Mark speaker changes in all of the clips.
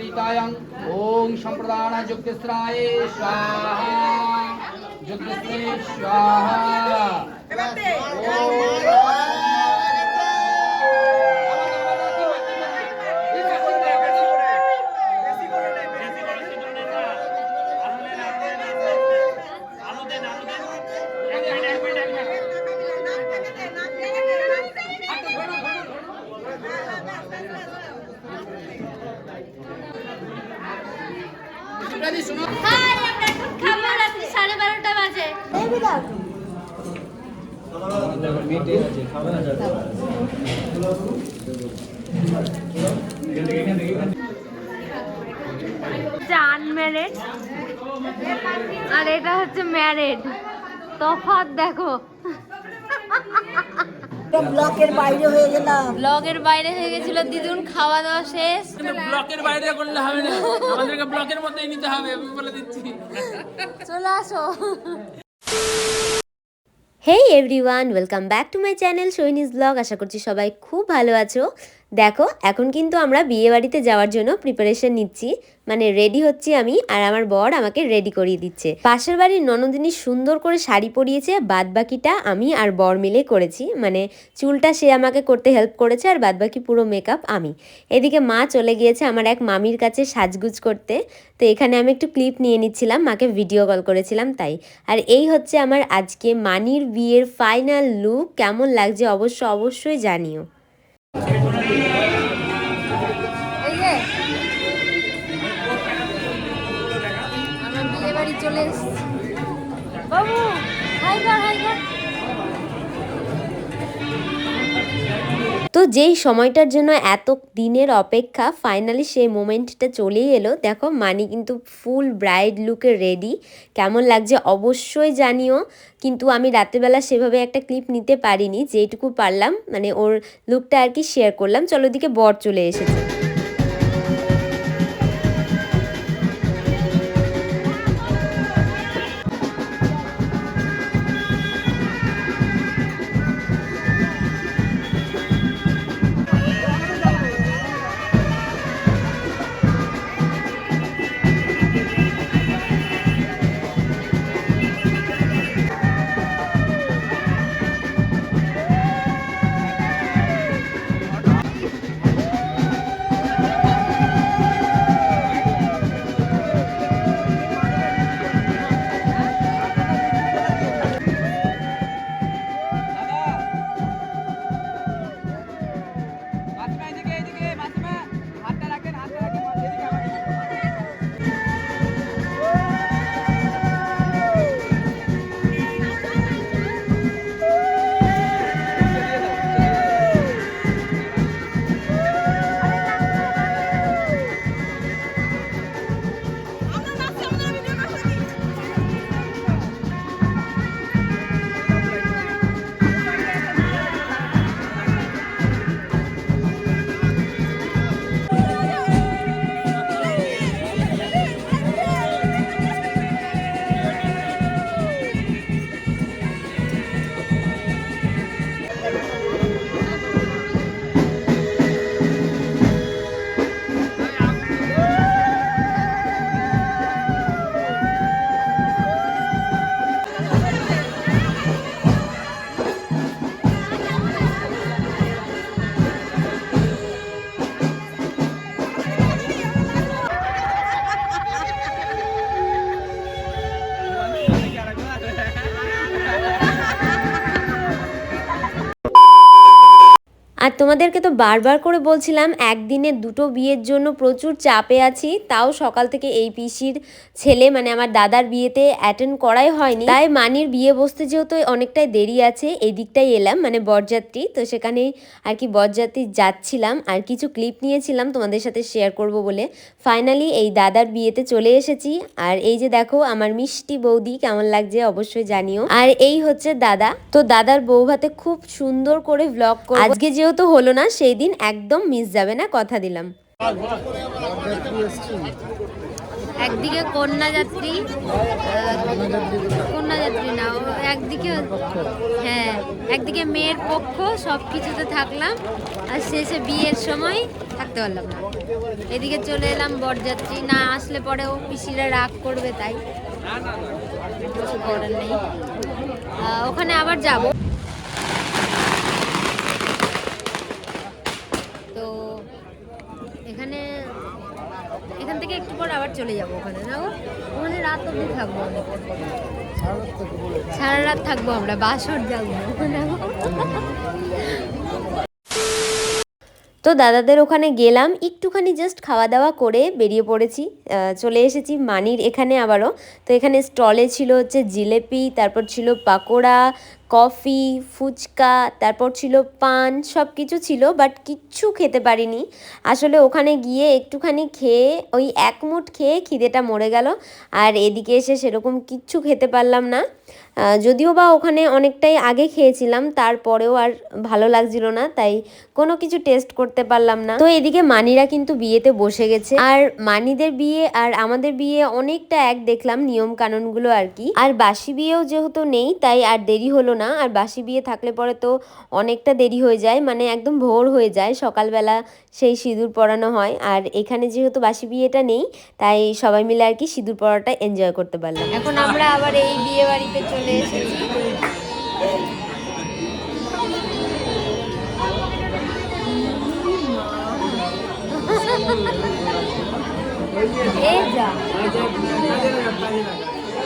Speaker 1: अलङ्कृतायां ॐ सम्प्रदान जुक्तिस्राय स्वाहा जुक्तिस्रे स्वाहा শুনো।
Speaker 2: হাই, আমরা এখন খাব রাত্রি সাড়ে বারোটা বাজে। আনম্যারেড আর এটা হচ্ছে ম্যারেড তফাৎ দেখো।
Speaker 3: ব্লকের বাইরে হয়ে গেলাম।
Speaker 2: ব্লগের বাইরে হয়ে গেছিল দিদুন খাওয়া দাওয়া শেষ।
Speaker 4: ব্লকের বাইরে করলে হবে না। আমাদেরকে ব্লকের মধ্যেই নিতে হবে আমি বলে দিচ্ছি।
Speaker 2: চলে আসো।
Speaker 5: Hey everyone welcome back to my channel সৈনিস blog আশা করছি সবাই খুব ভালো আছো। দেখো, এখন কিন্তু আমরা বিয়ে বাড়িতে যাওয়ার জন্য প্রিপারেশন নিচ্ছি। মানে রেডি হচ্ছি আমি, আর আমার বর আমাকে রেডি করিয়ে দিচ্ছে। পাশের বাড়ির ননদিনী সুন্দর করে শাড়ি পরিয়েছে বাদ বাকিটা আমি আর বর মিলে করেছি। মানে চুলটা সে আমাকে করতে হেল্প করেছে, আর বাদ বাকি পুরো মেকআপ আমি। এদিকে মা চলে গিয়েছে আমার এক মামির কাছে সাজগুজ করতে। তো এখানে আমি একটু ক্লিপ নিয়ে নিচ্ছিলাম, মাকে ভিডিও কল করেছিলাম তাই। আর এই হচ্ছে আমার আজকে মানির বিয়ের ফাইনাল লুক কেমন লাগছে অবশ্য অবশ্যই জানিও।
Speaker 2: Thank.
Speaker 5: তো যেই সময়টার জন্য এত দিনের অপেক্ষা ফাইনালি সেই মোমেন্টটা চলেই এলো। দেখো, মানি কিন্তু ফুল ব্রাইড লুকে রেডি কেমন লাগছে অবশ্যই জানিও। কিন্তু আমি রাতেরবেলা সেভাবে একটা ক্লিপ নিতে পারিনি যেটুকু পারলাম। মানে ওর লুকটা আর কি শেয়ার করলাম। চলো দিকে বর চলে এসেছে। আর তোমাদেরকে তো বারবার করে বলছিলাম, একদিনে দুটো বিয়ের জন্য প্রচুর চাপে আছি, তাও সকাল থেকে এই পিসির ছেলে মানে আমার দাদার বিয়েতে অ্যাটেন্ড করাই হয়নি। তাই মানির বিয়ে বসতে যেহেতু অনেকটাই দেরি আছে এই দিকটাই এলাম মানে বরযাত্রী, তো সেখানে আর কি বরযাত্রী যাচ্ছিলাম, আর কিছু ক্লিপ নিয়েছিলাম তোমাদের সাথে শেয়ার করব বলে। ফাইনালি এই দাদার বিয়েতে চলে এসেছি, আর এই যে দেখো আমার মিষ্টি বৌদি, কেমন লাগছে অবশ্যই জানিও। আর এই হচ্ছে দাদা, তো দাদার বউ খুব সুন্দর করে ভ্লগ আজকে যেহেতু হলো না, সেই দিন একদম মিস যাবে না কথা দিলাম।
Speaker 2: একদিকে কন্যা যাত্রী কন্যা যাত্রী না একদিকে হ্যাঁ একদিকে মেয়ের পক্ষ, সব কিছুতে থাকলাম, আর শেষে বিয়ের সময় থাকতে পারলাম না। এদিকে চলে এলাম বরযাত্রী, না আসলে পরে ও পিসিরা রাগ করবে তাই। কিছু করার নেই। ওখানে আবার যাব তো এখানে এখান পর আবার চলে যাব ওখানে, না ওখানে রাত অবধি থাকব সারা রাত থাকব আমরা, বাসর যাব, না?
Speaker 5: তো দাদাদের ওখানে গেলাম, একটুখানি জাস্ট খাওয়া দাওয়া করে বেরিয়ে পড়েছি। চলে এসেছি মানির এখানে আবারও। তো এখানে স্টলে ছিল হচ্ছে জিলেপি, তারপর ছিল পাকোড়া, কফি, ফুচকা, তারপর ছিল পান সব কিছু ছিল বাট কিচ্ছু খেতে পারিনি। আসলে ওখানে গিয়ে একটুখানি খেয়ে, ওই এক মুঠ খেয়ে খিদেটা মরে গেল। আর এদিকে এসে সেরকম কিচ্ছু খেতে পারলাম না। যদিও বা ওখানে অনেকটাই আগে খেয়েছিলাম, তারপরেও আর ভালো লাগছিল না, তাই কোনো কিছু টেস্ট করতে পারলাম না। তো এদিকে মানিরা কিন্তু বিয়েতে বসে গেছে। আর মানিদের বিয়ে আর আমাদের বিয়ে অনেকটা এক দেখলাম নিয়ম কানুনগুলো আর কি। আর বাসি বিয়েও যেহেতু নেই, তাই আর দেরি হলো না। আর বাসি বিয়ে থাকলে পরে তো অনেকটা দেরি হয়ে যায় মানে একদম ভোর হয়ে যায়, সকালবেলা সেই সিঁদুর পরানো হয়। আর এখানে যেহেতু বাসি বিয়েটা নেই, তাই সবাই মিলে আর কি সিঁদুর পরাটা এনজয় করতে পারলাম।
Speaker 2: এখন আমরা আবার এই বিয়ে বাড়িতে এসেছি।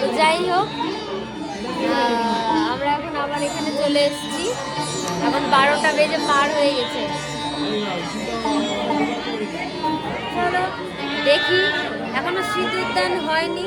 Speaker 2: তো যাই হোক আমরা এখন আবার এখানে চলে এসেছি। এখন বারোটা বেজে পার হয়ে গেছে। চলো দেখি, এখনও শীত উদ্যান হয়নি।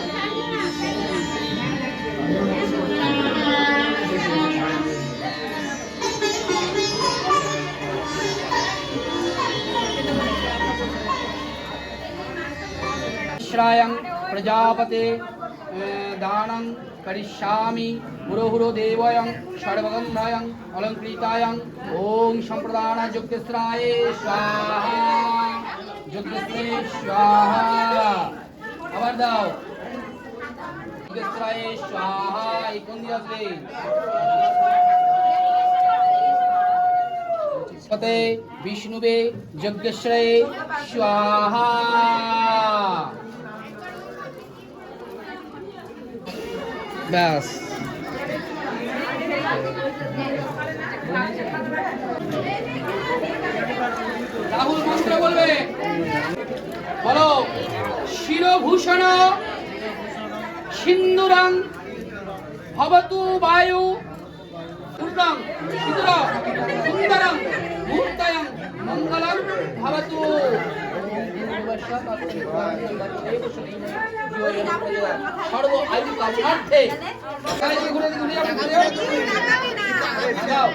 Speaker 1: श्रायं प्रजापते अ, दानं करिष्यामि पुरोहुरो देवयं सर्वगन्धायं अलङ्कृतायं ॐ सम्प्रदानयुक्तस्राय स्वाहा যুগশ্রী স্বাহা আবার দাও যুগশ্রী স্বাহা এই কোন দিয়ে আসবে পতে বিষ্ণুবে যজ্ঞশ্রয়ে স্বাহা ব্যাস। রাহুল মন্ত্র বলবে। বলো শিরভূষণ সিন্দুরং ভবতু বায়ু সিন্দুরং সুন্দরং মুক্তয়ং মঙ্গলং ভবতু। সর্ব আয়ু কামার্থে ঘুরে ঘুরে। যাও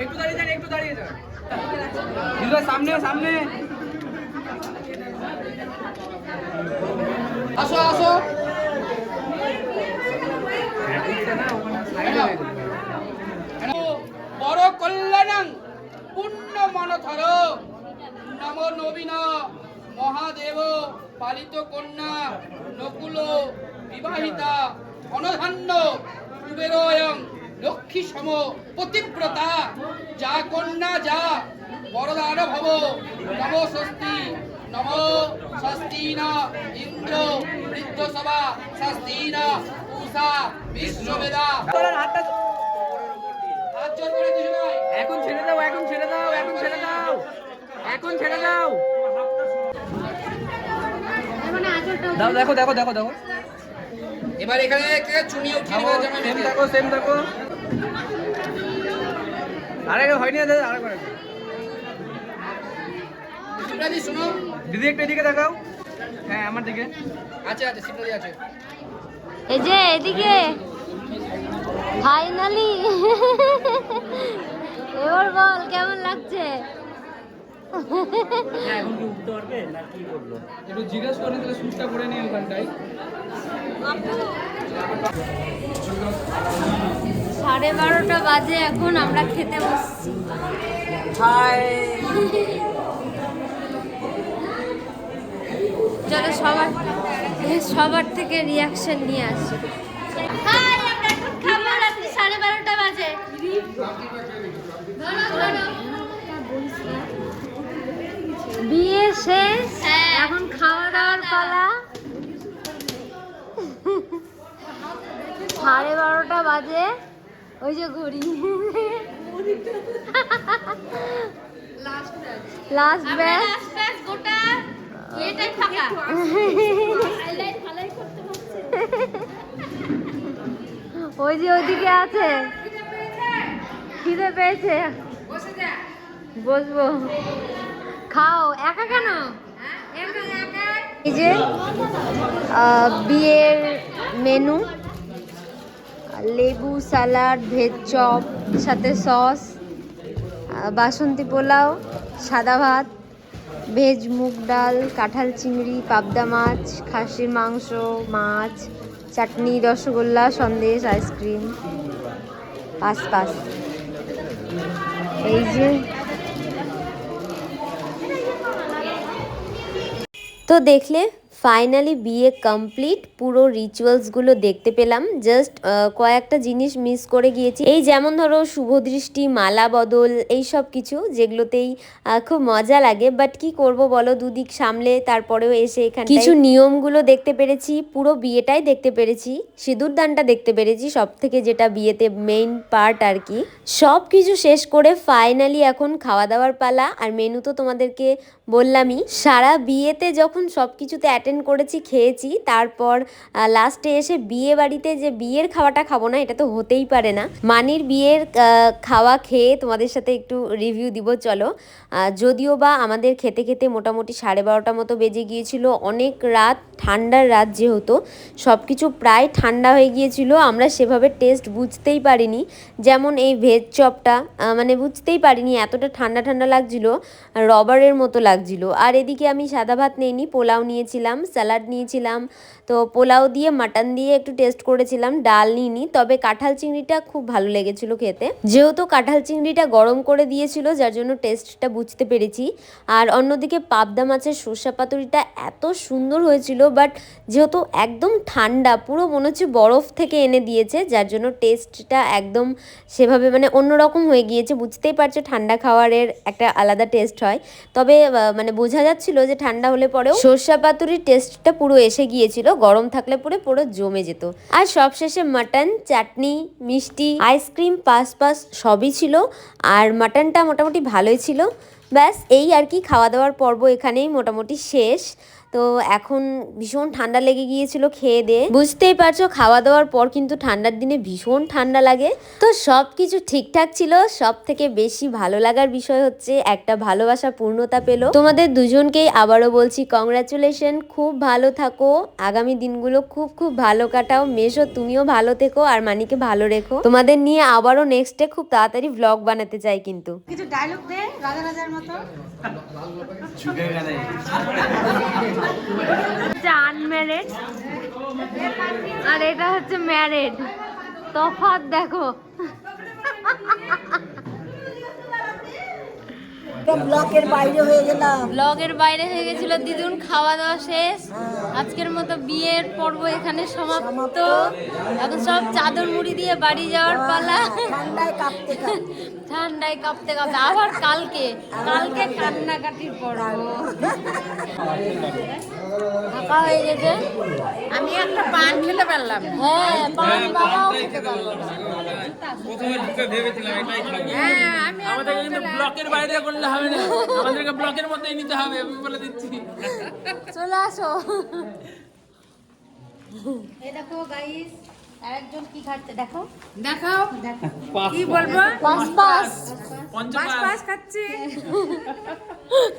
Speaker 1: একটু দাঁড়িয়ে যান একটু দাঁড়িয়ে সামনে সামনে আসো আসো বড় কল্যাণং মনথর নম নবীন মহাদেব পালিত কন্যা নকুল বিবাহিতা
Speaker 6: ধনধান্য কুবেরয়ং লক্ষ্মী সম পতিব্রতা। যা কন্যা, যা বরদান ভব নম স্বস্তি নম স্বস্তি না ইন্দ্র বৃদ্ধসভা স্বস্তি না উষা, বিশ্ববেদা।
Speaker 1: এখন ছেড়ে দাও এখন ছেড়ে দাও এখন ছেড়ে দাও এখন ছেড়ে দাও। দাও দেখো দেখো দেখো দেখো।
Speaker 6: এবার এখানে চুনিয়ে উঠিয়ে নেবে জামা
Speaker 1: সেম। দেখো সেম দেখো আরেক হয়নি দাদা আরেকবার। একবার।
Speaker 6: শিবরাজি শোনো।
Speaker 1: দিদি একটু এদিকে দেখাও। হ্যাঁ আমার দিকে।
Speaker 6: আছে আছে শিবরাজি আছে।
Speaker 2: এই যে এদিকে। ফাইনালি এবার বল কেমন লাগছে?
Speaker 1: একটু জিজ্ঞেস করে তাহলে সুচটা করে নিই ওখানটায়।
Speaker 2: সাড়ে বারোটা বাজে এখন আমরা খেতে বসছি। চলো সবার সবার থেকে রিয়াকশন নিয়ে আসি সাড়ে বারোটা বাজে বিয়ে শেষ? এখন খাওয়া দাওয়ার পালা? সাড়ে বারোটা বাজে। ওই যে ঘড়ি। লাস্ট ব্যাচ ওই যে ওইদিকে আছে। খিদে পেয়েছে। বসবো। খাও। একা কেন? এই যে বিয়ের মেনু। লেবু, স্যালাড, ভেজ চপ, সাথে সস বাসন্তী পোলাও, সাদা ভাত, ভেজ মুগ ডাল, কাঁঠাল চিংড়ি, পাবদা মাছ, খাসির মাংস, মাছ, chutney, rasgulla, sandesh, ice cream, pass pass. এই যে।
Speaker 5: তো দেখলে ফাইনালি বিয়ে কমপ্লিট, পুরো রিচুয়ালসগুলো দেখতে পেলাম। জাস্ট কয়েকটা জিনিস মিস করে গিয়েছি। এই যেমন ধরো শুভদৃষ্টি, মালা বদল, এই সব কিছু যেগুলোতেই খুব মজা লাগে। বাট কি করব বলো, দুদিক সামলে তারপরেও এসে এখানে কিছু নিয়মগুলো দেখতে পেরেছি, পুরো বিয়েটাই দেখতে পেরেছি, সিঁদুর দানটা দেখতে পেরেছি সব থেকে যেটা বিয়েতে মেইন পার্ট আর কি। সব কিছু শেষ করে ফাইনালি এখন খাওয়া দাওয়ার পালা। আর মেনু তো তোমাদেরকে বললামই, সারা বিয়েতে যখন সব কিছুতে অ্যাটেন্ড করেছি, খেয়েছি, তারপর লাস্টে এসে বিয়ে বাড়িতে যে বিয়ের খাওয়াটা খাব না, এটা তো হতেই পারে না। মানির বিয়ের খাওয়া খেয়ে তোমাদের সাথে একটু রিভিউ দিব, চলো। যদিও বা আমাদের খেতে খেতে মোটামুটি সাড়ে বারোটা মতো বেজে গিয়েছিল, অনেক রাত, ঠান্ডার রাত যেহেতু সব কিছু প্রায় ঠান্ডা হয়ে গিয়েছিল, আমরা সেভাবে টেস্ট বুঝতেই পারিনি। যেমন এই ভেজ চপটা মানে বুঝতেই পারিনি, এতটা ঠান্ডা ঠান্ডা লাগছিল রবারের মতো লাগছিল। আর এদিকে আমি সাদা ভাত নিইনি, পোলাও নিয়েছিলাম। স্যালাড নিয়েছিলাম। তো পোলাও দিয়ে, মাটন দিয়ে একটু টেস্ট করেছিলাম, ডাল নিইনি, তবে কাঁঠাল চিংড়িটা খুব ভালো লেগেছিল খেতে। যেহেতু কাঁঠাল চিংড়িটা গরম করে দিয়েছিল, যার জন্য টেস্টটা বুঝতে পেরেছি। আর অন্যদিকে পাবদা মাছের সর্ষা পাতুরিটা এত সুন্দর হয়েছিল, বাট যেহেতু একদম ঠান্ডা, পুরো মনে হচ্ছে বরফ থেকে এনে দিয়েছে, যার জন্য টেস্টটা একদম সেভাবে মানে অন্যরকম হয়ে গিয়েছে। বুঝতেই পারছ, ঠান্ডা খাওয়ারের একটা আলাদা টেস্ট হয়। তবে মানে বোঝা যাচ্ছিল যে ঠান্ডা হলে পরেও সর্ষা পাতুরির টেস্টটা পুরো এসে গিয়েছিল, গরম থাকলে পরে পুরো জমে যেত। আর সবশেষে মাটন, চাটনি, মিষ্টি, আইসক্রিম পাস পাস সবই ছিল। আর মাটনটা মোটামুটি ভালোই ছিল। ব্যাস, এই আর কি খাওয়া দাওয়ার পর্ব এখানেই মোটামুটি শেষ। তো এখন ভীষণ ঠান্ডা লেগে গিয়েছিল খেয়ে দিয়ে বুঝতেই পারছ খাওয়া দাওয়ার পর কিন্তু ঠান্ডার দিনে ভীষণ ঠান্ডা লাগে। তো সব কিছু ঠিকঠাক ছিল সব থেকে বেশি ভালো লাগার বিষয় হচ্ছে একটা ভালোবাসা পূর্ণতা পেল। তোমাদের দুজনকেই আবারও বলছি কংগ্রাচুলেশন খুব ভালো থাকো। আগামী দিনগুলো খুব খুব ভালো কাটাও। মেশো তুমিও ভালো থেকো আর মানিকে ভালো রেখো। তোমাদের নিয়ে আবারও নেক্সটে খুব তাড়াতাড়ি ব্লগ বানাতে চাই কিন্তু।
Speaker 3: কিছু ডায়লগ দে রাজা রাজার মতো
Speaker 2: আর এটা হচ্ছে ম্যারেড তফাত দেখো।
Speaker 3: ব্লকের বাইরে হয়ে গেলাম।
Speaker 6: ব্লগের বাইরে হয়ে গেছিল দিদুন খাওয়া দাওয়া শেষ আজকের মতো বিয়ের পর্ব এখানে সমাপ্ত। এখন সব চাদর মুড়ি দিয়ে বাড়ি যাওয়ার পালা।
Speaker 3: ঠান্ডায় কাঁপতে কাঁপতে।
Speaker 6: ঠান্ডায় কাঁপতে কাঁপতে। আবার কালকে। কালকে কান্নাকাটির পর্ব। ফাঁকা হয়ে গেছে
Speaker 3: আমি একটা পান খেতে পারলাম।
Speaker 6: হ্যাঁ পান বাবাও খেতে পারল
Speaker 4: প্রথমে ঢুকে ভেবেছিলাম এটাই খাব।
Speaker 3: হ্যাঁ আমি
Speaker 4: আমাদেরকে কিন্তু ব্লকের বাইরে করলে হবে না। আমাদেরকে ব্লকের মধ্যেই নিতে হবে আমি বলে দিচ্ছি।
Speaker 6: চলে আসো। এই দেখো গাইস আরেকজন কি খাচ্ছে? দেখো
Speaker 3: দেখাও। কি বলব?
Speaker 6: পাস পাস
Speaker 4: পঞ্চপাস
Speaker 3: খাচ্ছি।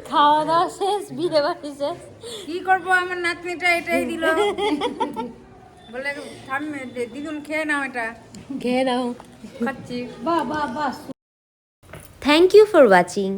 Speaker 6: খাওয়া দাওয়া শেষ বিয়ে বাড়ি শেষ।
Speaker 3: কি করব? আমার নাতনিটা এটাই দিল। বলে থামে দিদুন খেয়ে নাও এটা।
Speaker 6: খেয়ে নাও।
Speaker 3: খাচ্ছি।
Speaker 6: বাহ বাহ বাহ
Speaker 5: থ্যাংক ইউ ফর ওয়াচিং